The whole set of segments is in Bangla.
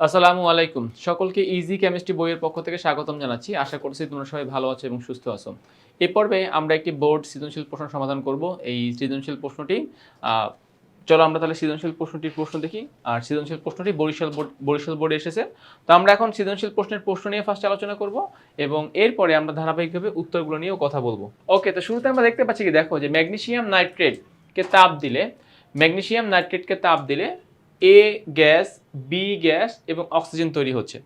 আসসালামু আলাইকুম। সকলকে ইজি কেমিস্ট্রি বইয়ের পক্ষ থেকে স্বাগতম জানাচ্ছি। আশা করছি তোমরা সবাই ভালো আছো এবং সুস্থ আছো। এ পর্বে আমরা একটি বোর্ড সৃজনশীল প্রশ্ন সমাধান করব। এই সৃজনশীল প্রশ্নটি চলো আমরা তাহলে সৃজনশীল প্রশ্নটির প্রশ্ন দেখি। আর সৃজনশীল প্রশ্নটি বরিশাল বোর্ড, বরিশাল বোর্ডে এসেছে। তো আমরা এখন সৃজনশীল প্রশ্নের প্রশ্ন নিয়ে ফার্স্ট আলোচনা করব এবং এরপরে আমরা ধারাবাহিকভাবে উত্তরগুলো নিয়েও কথা বলব। ওকে তো শুরুতে আমরা দেখতে পাচ্ছি কি, দেখো যে ম্যাগনেশিয়াম নাইট্রেটকে তাপ দিলে ম্যাগনেশিয়াম নাইট্রেটকে তাপ দিলে এ গ্যাস বি গ্যাস এবং অক্সিজেন তৈরি হচ্ছে।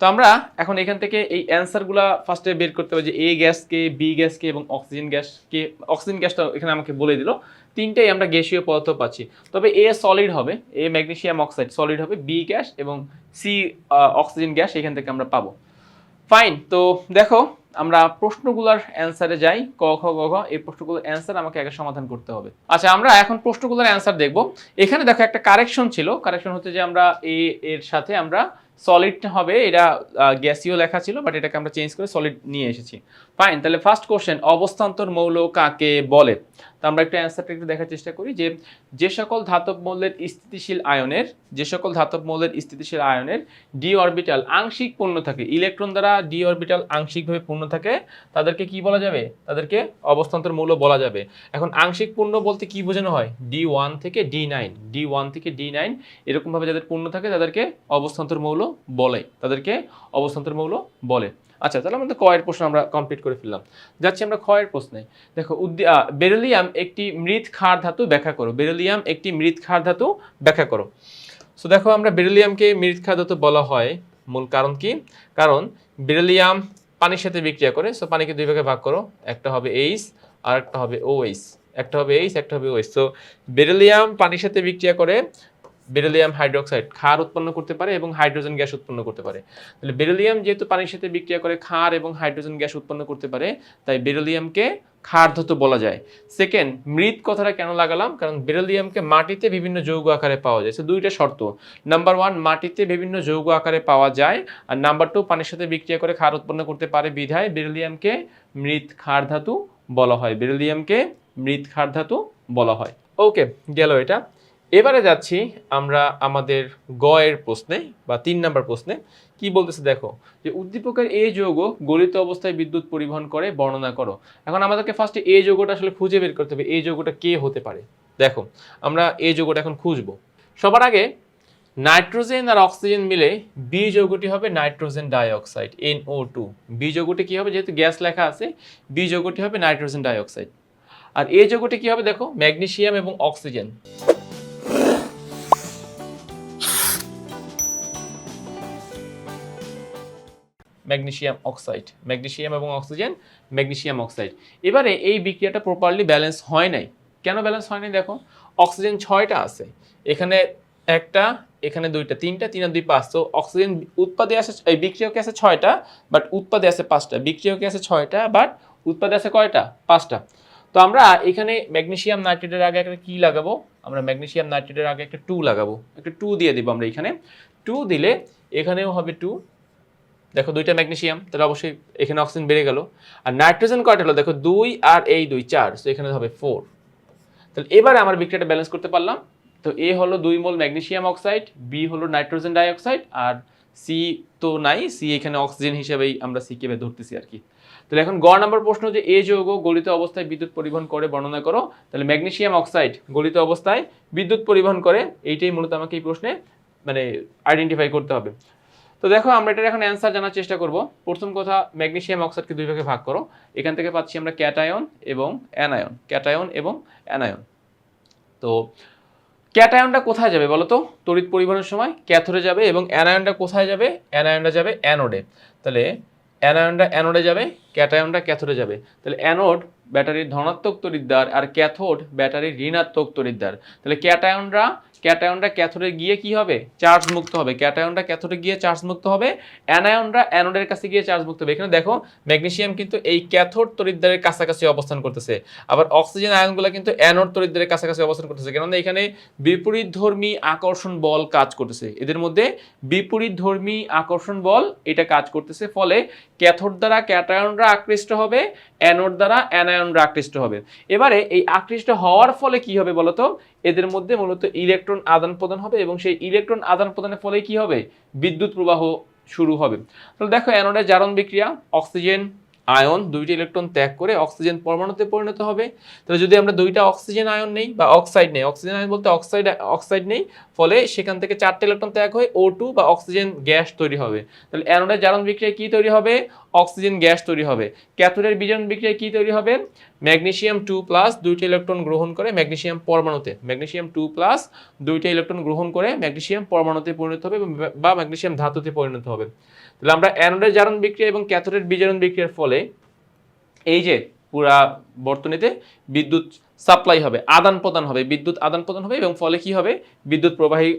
তো আমরা এখন এখান থেকে এই অ্যান্সারগুলো ফার্স্টে বের করতে হবে যে এ গ্যাসকে বি গ্যাসকে এবং অক্সিজেন গ্যাসকে, অক্সিজেন গ্যাসটা এখানে আমাকে বলে দিল। তিনটেই আমরা গ্যাসীয় পদার্থ পাচ্ছি। তবে এ সলিড হবে এ ম্যাগনেসিয়াম অক্সাইড সলিড হবে বি গ্যাস এবং সি অক্সিজেন গ্যাস এখান থেকে আমরা পাবো। ফাইন তো দেখো আমরা প্রশ্নগুলোর অ্যান্সারে যাই, ক খ গ ঘ, এই প্রশ্নগুলোর অ্যান্সার আমাকে আগে সমাধান করতে হবে। আচ্ছা আমরা এখন প্রশ্নগুলোর অ্যান্সার দেখব। এখানে দেখো একটা কারেকশন ছিল। কারেকশন হচ্ছে যে আমরা এ এর সাথে আমরা সলিড হবে, এটা গ্যাসিও লেখা ছিল বাট এটাকে আমরা চেঞ্জ করে সলিড নিয়ে এসেছি। ফাইন তাহলে ফার্স্ট কোশ্চেন অবস্থান্তর মৌল কাকে বলে? আমরা একটু অ্যান্সারটা একটু দেখার চেষ্টা করি যে যে সকল ধাতব মৌলের স্থিতিশীল আয়নের, যে সকল ধাতব মৌলের স্থিতিশীল আয়নের ডি অরবিটাল আংশিক পূর্ণ থাকে ইলেকট্রন দ্বারা ডি অরবিটাল আংশিকভাবে পূর্ণ থাকে, তাদেরকে কি বলা যাবে? তাদেরকে অবস্থান্তর মৌল বলা যাবে। এখন আংশিক পূর্ণ বলতে কি বোঝানো হয়? ডি ওয়ান থেকে ডি নাইন ডি ওয়ান থেকে ডি নাইন এরকমভাবে যাদের পূর্ণ থাকে তাদেরকে অবস্থান্তর মৌল বলে, তাদেরকে অবস্থান্তর মৌল বলে। আচ্ছা তাহলে আমাদের কয়ের প্রশ্ন আমরা কমপ্লিট করে ফেললাম। যাচ্ছি আমরা ক্ষয়ের প্রশ্নে। দেখো বেরিলিয়াম একটি মৃৎ ক্ষার ধাতু ব্যাখ্যা করো। বেরিলিয়াম একটি মৃৎ ক্ষার ধাতু ব্যাখ্যা করো। সো দেখো, আমরা বেরিলিয়ামকে মৃৎ ক্ষার ধাতু বলা হয়। মূল কারণ কি? কারণ বেরিলিয়াম পানির সাথে বিক্রিয়া করে। সো পানিকে দুই ভাগে ভাগ করো। একটা হবে এইচ আর একটা হবে ওএইচ একটা হবে এইচ একটা হবে ওএইচ সো বেরিলিয়াম পানির সাথে বিক্রিয়া করে। বেরিলিয়াম হাইড্রোক্সাইড ক্ষার উৎপন্ন করতে পারে এবং হাইড্রোজেন গ্যাস উৎপন্ন করতে পারে। তাহলে বেরিলিয়াম যেহেতু পানির সাথে বিক্রিয়া করে ক্ষার এবং হাইড্রোজেন গ্যাস উৎপন্ন করতে পারে, তাই বেরিলিয়ামকে ক্ষার ধাতু বলা যায়। সেকেন্ড মৃৎ কথাটা কেন লাগালাম? কারণ বেরিলিয়ামকে মাটিতে বিভিন্ন যৌগ আকারে পাওয়া যায়। সো দুইটা শর্ত। নাম্বার ওয়ান মাটিতে বিভিন্ন যৌগ আকারে পাওয়া যায়। আর নাম্বার টু পানির সাথে বিক্রিয়া করে ক্ষার উৎপন্ন করতে পারে বিধায় বেরিলিয়ামকে মৃৎ ক্ষার ধাতু বলা হয়। বেরিলিয়ামকে মৃৎ ক্ষার ধাতু বলা হয়। ওকে গেল এটা। এবারে যাচ্ছি আমরা আমাদের গয়ের প্রশ্নে বা তিন নাম্বার প্রশ্নে। কি বলতেছে দেখো, যে উদ্দীপকের এই যৌগ গলিত অবস্থায় বিদ্যুৎ পরিবহন করে বর্ণনা করো। এখন আমাদেরকে ফার্স্টে এই যৌগটা আসলে খুঁজে বের করতে হবে এই যৌগটা কে হতে পারে? দেখো, আমরা এই যৌগটা এখন খুঁজবো। সবার আগে নাইট্রোজেন আর অক্সিজেন মিলে বি যৌগটি হবে nitrogen dioxide NO two B যৌগটি কি হবে? যেহেতু গ্যাস লেখা আছে বি যৌগটি হবে নাইট্রোজেন ডাইঅক্সাইড। আর এই যৌগটি কী হবে? দেখো, ম্যাগনেসিয়াম এবং অক্সিজেন। Magnesium oxide. ম্যাগনেশিয়াম এবং অক্সিজেন ম্যাগনেশিয়াম অক্সাইড। এবারে এই বিক্রিয়াটা প্রপারলি ব্যালেন্স হয় নাই। কেন ব্যালেন্স হয় নাই দেখো? অক্সিজেন ছয়টা আছে। এখানে একটা, এখানে দুইটা, তিনটা, তিন আর দুই পাঁচ। তো অক্সিজেন উৎপাদে আসে, এই বিক্রিয়কে আছে ছয়টা বাট উৎপাদে আছে পাঁচটা। বিক্রিয়কে আছে ছয়টা বাট উৎপাদে আছে কয়টা? পাঁচটা। তো আমরা এখানে ম্যাগনেশিয়াম নাইট্রেটের আগে একটা কি লাগাবো? আমরা ম্যাগনেশিয়াম নাইট্রেটের আগে একটা টু লাগাবো। একটা টু দিয়ে দিব আমরা এখানে। টু দিলে এখানেও হবে টু দেখো দুইটা ম্যাগনেশিয়াম তাহলে অবশ্যই এখানে অক্সিজেন বেড়ে গেল। আর নাইট্রোজেন কয়টা হলো? দেখো দুই আর এই দুই, চার তো এখানে হবে ফোর তাহলে এবারে আমার বিক্রিয়াটা ব্যালেন্স করতে পারলাম। তো এ হলো দুই মোল ম্যাগনেশিয়াম অক্সাইড বি হলো নাইট্রোজেন ডাইঅক্সাইড, আর সি তো নাই সি এখানে অক্সিজেন হিসেবেই আমরা সি কে ধরতেছি আর কি। তাহলে এখন গ নাম্বার প্রশ্ন যে এ যৌগ গলিত অবস্থায় বিদ্যুৎ পরিবহন করে বর্ণনা করো, তাহলে ম্যাগনেশিয়াম অক্সাইড গলিত অবস্থায় বিদ্যুৎ পরিবহন করে, এইটাই মূলত আমাকে এই প্রশ্নে মানে আইডেন্টিফাই করতে হবে। তো দেখো, আমরা এটার এখন অ্যান্সার জানার চেষ্টা করব। প্রথম কথা, ম্যাগনেশিয়াম অক্সাইডকে দুই ভাগে ভাগ করো। এখান থেকে পাচ্ছি আমরা ক্যাটায়ন এবং অ্যানায়ন। ক্যাটায়ন এবং অ্যানায়ন। তো ক্যাটায়নটা কোথায় যাবে বলো তো? তড়িৎ পরিবহনের সময় ক্যাথোডে যাবে এবং অ্যানায়নটা কোথায় যাবে? অ্যানায়নটা যাবে অ্যানোডে। তাহলে অ্যানায়নটা অ্যানোডে যাবে, ক্যাটায়নটা ক্যাথোডে যাবে। তাহলে অ্যানোড ব্যাটারির ধনাত্মক তড়িৎদ্বার আর ক্যাথোড ব্যাটারির ঋণাত্মক তড়িৎদ্বার। তাহলে ক্যাটায়নরা ক্যাটায়নটা ক্যাথোডে গিয়ে কি হবে? চার্জ মুক্ত হবে। ক্যাটায়নটা ক্যাথোডে গিয়ে চার্জ মুক্ত হবে, অ্যানায়নরা অ্যানোডের কাছে গিয়ে চার্জ মুক্ত হবে। এখানে দেখো ম্যাগনেসিয়াম কিন্তু এই ক্যাথোড তড়িৎদ্বারের কাছাকাছি অবস্থান করতেছে। আবার অক্সিজেন আয়নগুলো কিন্তু অ্যানোড তড়িৎদ্বারের কাছাকাছি অবস্থান করতেছে। কেননা এখানে বিপরীত ধর্মী আকর্ষণ বল কাজ করতেছে। এদের মধ্যে বিপরীত ধর্মী আকর্ষণ বল এটা কাজ করতেছে। ফলে ক্যাথোড দ্বারা ক্যাটায়নরা আকৃষ্ট হবে অ্যানোড দ্বারা অ্যানায়নরা আকৃষ্ট হবে। এবারে এই আকৃষ্ট হওয়ার ফলে কি হবে বলতো? এদের মধ্যে মূলত ইলেকট্রন আদান প্রদান হবে এবং সেই ইলেকট্রন আদান প্রদানের ফলে কি হবে? বিদ্যুৎ প্রবাহ শুরু হবে। তাহলে দেখো অ্যানোডের জারণ বিক্রিয়া, অক্সিজেন আয়ন দুইটি ইলেকট্রন ত্যাগ করে অক্সিজেন পরমাণুতে পরিণত হবে। তাহলে যদি আমরা দুইটা অক্সিজেন আয়ন নেই বা অক্সাইড নেই, অক্সিজেন আয়ন বলতে অক্সাইড অক্সাইড নেই, ফলে সেখান থেকে চারটে ইলেকট্রন ত্যাগ হয়ে ও টু বা অক্সিজেন গ্যাস তৈরি হবে। তাহলে অ্যানোডের জারণ বিক্রিয়ায় কী তৈরি হবে? অক্সিজেন গ্যাস তৈরি হবে। ক্যাথোডের বিজারণ বিক্রিয়ায় কী তৈরি হবে? ম্যাগনেসিয়াম টু প্লাস দুইটা ইলেকট্রন গ্রহণ করে ম্যাগনেশিয়াম পরমাণুতে। ম্যাগনেশিয়াম টু প্লাস দুইটা ইলেকট্রন গ্রহণ করে ম্যাগনেশিয়াম পরমাণুতে পরিণত হবে বা ম্যাগনেশিয়াম ধাতুতে পরিণত হবে। তাহলে আমরা অ্যানোডের জারণ বিক্রিয়া এবং ক্যাথোডের বিজারণ বিক্রিয়ার ফলে এই যে পুরা বর্তনীতে বিদ্যুৎ সাপ্লাই হবে, আদান প্রদান হবে, বিদ্যুৎ আদান প্রদান হবে এবং ফলে কি হবে? বিদ্যুৎ প্রবাহী,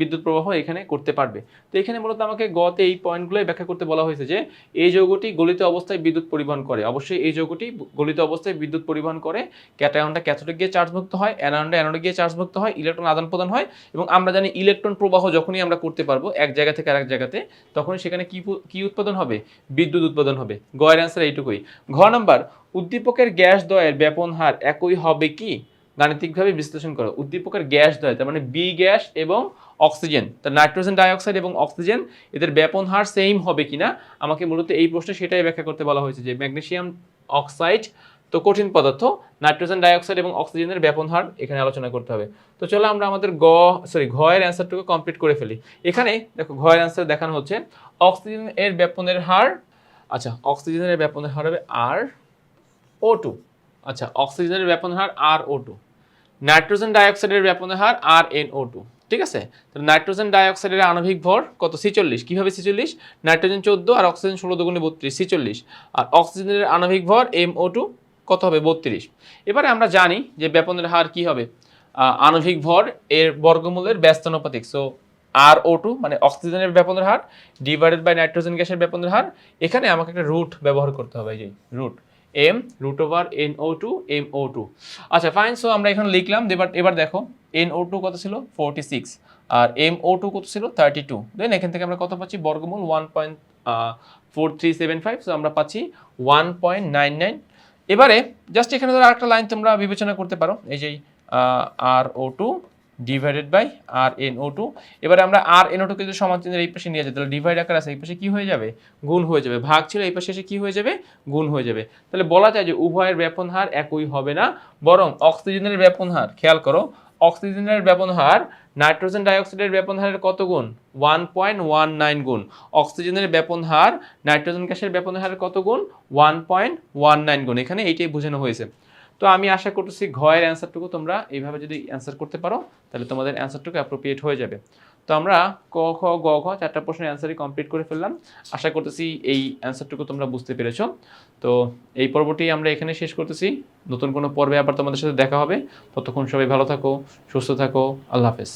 বিদ্যুৎ প্রবাহ এখানে করতে পারবে। তো এখানে মূলত আমাকে গতে এই পয়েন্টগুলোই ব্যাখ্যা করতে বলা হয়েছে যে, এই যৌগটি গলিত অবস্থায় বিদ্যুৎ পরিবহন করে। অবশ্যই এই যৌগটি গলিত অবস্থায় বিদ্যুৎ পরিবহন করে। ক্যাটায়নটা ক্যাথোডে গিয়ে চার্জমুক্ত হয়, অ্যানায়নটা অ্যানোডে গিয়ে চার্জমুক্ত হয় ইলেকট্রন আদান প্রদান হয় এবং আমরা জানি ইলেকট্রন প্রবাহ যখনই আমরা করতে পারব এক জায়গা থেকে আরেক জায়গাতে, তখনই সেখানে কি কি উৎপাদন হবে? বিদ্যুৎ উৎপাদন হবে। গয়ের অ্যান্সার এইটুকুই। ঘ নাম্বার উদ্দীপকের গ্যাস দ্বয়ের ব্যাপন হার একই হবে কি? গাণিতিকভাবে বিশ্লেষণ করো। উদ্দীপকের গ্যাস দ্বয় তার মানে বি গ্যাস এবং অক্সিজেন, তার নাইট্রোজেন ডাইঅক্সাইড এবং অক্সিজেন, এদের ব্যাপন হার সেম হবে কিনা আমাকে মূলত এই প্রশ্নে সেটাই ব্যাখ্যা করতে বলা হয়েছে যে ম্যাগনেসিয়াম অক্সাইড তো কঠিন পদার্থ, নাইট্রোজেন ডাইঅক্সাইড এবং অক্সিজেনের ব্যাপন হার এখানে আলোচনা করতে হবে। তো চলো আমরা আমাদের গ সরি ঘয়ের অ্যান্সারটুকু কমপ্লিট করে ফেলি। এখানে দেখো ঘয়ের অ্যান্সার দেখানো হচ্ছে, অক্সিজেনের ব্যাপনের হার আচ্ছা অক্সিজেনের ব্যাপনের হার হবে আর ও টু আচ্ছা অক্সিজেনের ব্যাপনের হার আর ও টু নাইট্রোজেন ডাইঅক্সাইডের ব্যাপনের হার আর এন ও টু ঠিক আছে? তাহলে নাইট্রোজেন ডাইঅক্সাইডের আণবিক ভর কত? ছিচল্লিশ। কীভাবে ছিচল্লিশ? নাইট্রোজেন চোদ্দ আর অক্সিজেন ষোলো দুগুণে বত্রিশ। ছিচল্লিশ। আর অক্সিজেনের আণবিক ভর এম ও টু কত হবে? বত্রিশ। এবারে আমরা জানি যে ব্যাপনের হার কি হবে? আণবিক ভর এর বর্গমূলের ব্যস্তানুপাতিক। সো আর ও টু মানে অক্সিজেনের ব্যাপনের হার ডিভাইডেড বাই নাইট্রোজেন গ্যাসের ব্যাপনের হার, এখানে আমাকে একটা রুট ব্যবহার করতে হবে। এই যে root M root over N O two M O two আচ্ছা ফাইন সো আমরা এখানে লিখলাম, এবার এবার দেখো এন ও টু কত ছিল? ফোরটি সিক্স আর এম ও টু কত ছিল? থার্টি টু দেন এখান থেকে আমরা কত পাচ্ছি? বর্গমূল one point four three seven five so আমরা পাচ্ছি ওয়ান পয়েন্ট নাইন নাইন এবারে জাস্ট এখানে ধরো আরেকটা লাইন তোমরা বিবেচনা করতে পারো, এই যে R O two divided by R N O two এবারে আমরা আর এন ও টুকে যদি সমান চিহ্নের এই পাশে নিয়ে যাই, তাহলে ডিভাইড আকার আছে, এই পাশে কি হয়ে যাবে? গুণ হয়ে যাবে। ভাগ ছিল, এই পাশে এসে কি হয়ে যাবে? গুণ হয়ে যাবে। তাহলে বলা যায় যে উভয়ের ব্যাপন হার একই হবে না, বরং অক্সিজেনের ব্যাপন হার, খেয়াল করো, অক্সিজেনের ব্যাপন হার নাইট্রোজেন ডাইঅক্সাইডের ব্যাপন হারের কত গুণ? ওয়ান পয়েন্ট ওয়ান নাইন গুণ। অক্সিজেনের ব্যাপন হার নাইট্রোজেন গ্যাসের ব্যাপন হারের কত গুণ? ওয়ান পয়েন্ট ওয়ান নাইন গুণ। এখানে এইটাই বোঝানো হয়েছে। তো আমি আশা করতেছি ঘয়ের অ্যান্সারটুকু তোমরা এইভাবে যদি অ্যান্সার করতে পারো, তাহলে তোমাদের অ্যান্সারটুকু অ্যাপ্রোপ্রিয়েট হয়ে যাবে। তো আমরা ক, খ, গ, ঘ চারটা প্রশ্নের অ্যান্সারই কমপ্লিট করে ফেললাম। আশা করতেছি এই অ্যান্সারটুকু তোমরা বুঝতে পেরেছ। তো এই পর্বটি আমরা এখানে শেষ করতেছি। নতুন কোনো পর্বে আবার তোমাদের সাথে দেখা হবে। ততক্ষণ সবাই ভালো থাকো, সুস্থ থাকো। আল্লাহ হাফেজ।